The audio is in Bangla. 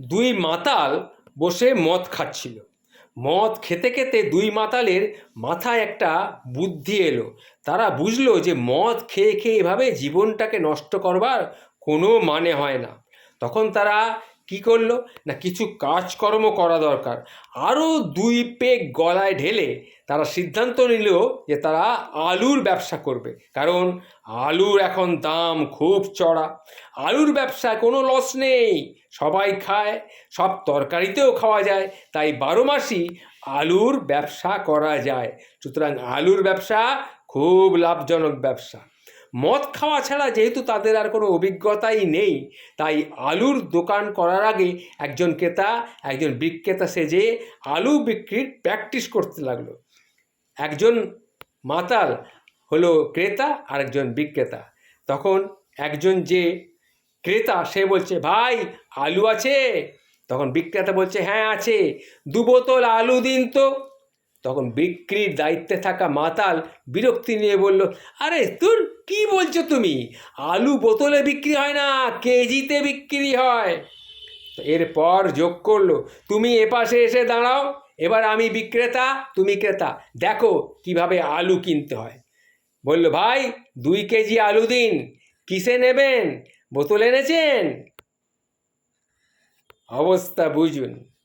দুই মাতাল বসে মদ খাচ্ছিল। মদ খেতে খেতে দুই মাতালের মাথায় একটা বুদ্ধি এলো। তারা বুঝলো যে মদ খেয়ে খেয়ে এভাবে জীবনটাকে নষ্ট করবার কোনো মানে হয় না। তখন তারা কি করল? না, কিছু কাজকর্ম করা দরকার। আরও দুই পেগ গলায় ঢেলে তারা সিদ্ধান্ত নিল যে তারা আলুর ব্যবসা করবে। কারণ আলুর এখন দাম খুব চড়া। আলুর ব্যবসায় কোনো লস নেই। সবাই খায়, সব তরকারিতেও খাওয়া যায়। তাই বারো মাসই আলুর ব্যবসা করা যায়। সুতরাং আলুর ব্যবসা খুব লাভজনক ব্যবসা। মদ খাওয়া ছাড়া যেহেতু তাদের আর কোনো অভিজ্ঞতাই নেই, তাই আলুর দোকান করার আগে একজন ক্রেতা, একজন বিক্রেতা সেজে আলু বিক্রির প্র্যাকটিস করতে লাগল। একজন মাতাল হলো ক্রেতা আর একজন বিক্রেতা। তখন একজন যে ক্রেতা, সে বলছে, ভাই, আলু আছে? তখন বিক্রেতা বলছে হ্যাঁ আছে। দু বোতল আলু দিন তো। তখন বিক্রির দায়িত্বে থাকা মাতাল বিরক্তি নিয়ে বলল, আরে তোর কি বলছো তুমি? আলু বোতলে বিক্রি হয় না, কেজিতে বিক্রি হয়। এরপর যোগ করল, তুমি এপাশে এসে দাঁড়াও, এবার আমি বিক্রেতা, তুমি ক্রেতা। দেখো কীভাবে আলু কিনতে হয়। বলল, ভাই, দুই কেজি আলু দিন। কিসে নেবেন? বোতল এনেছেন? অবস্থা বুঝুন।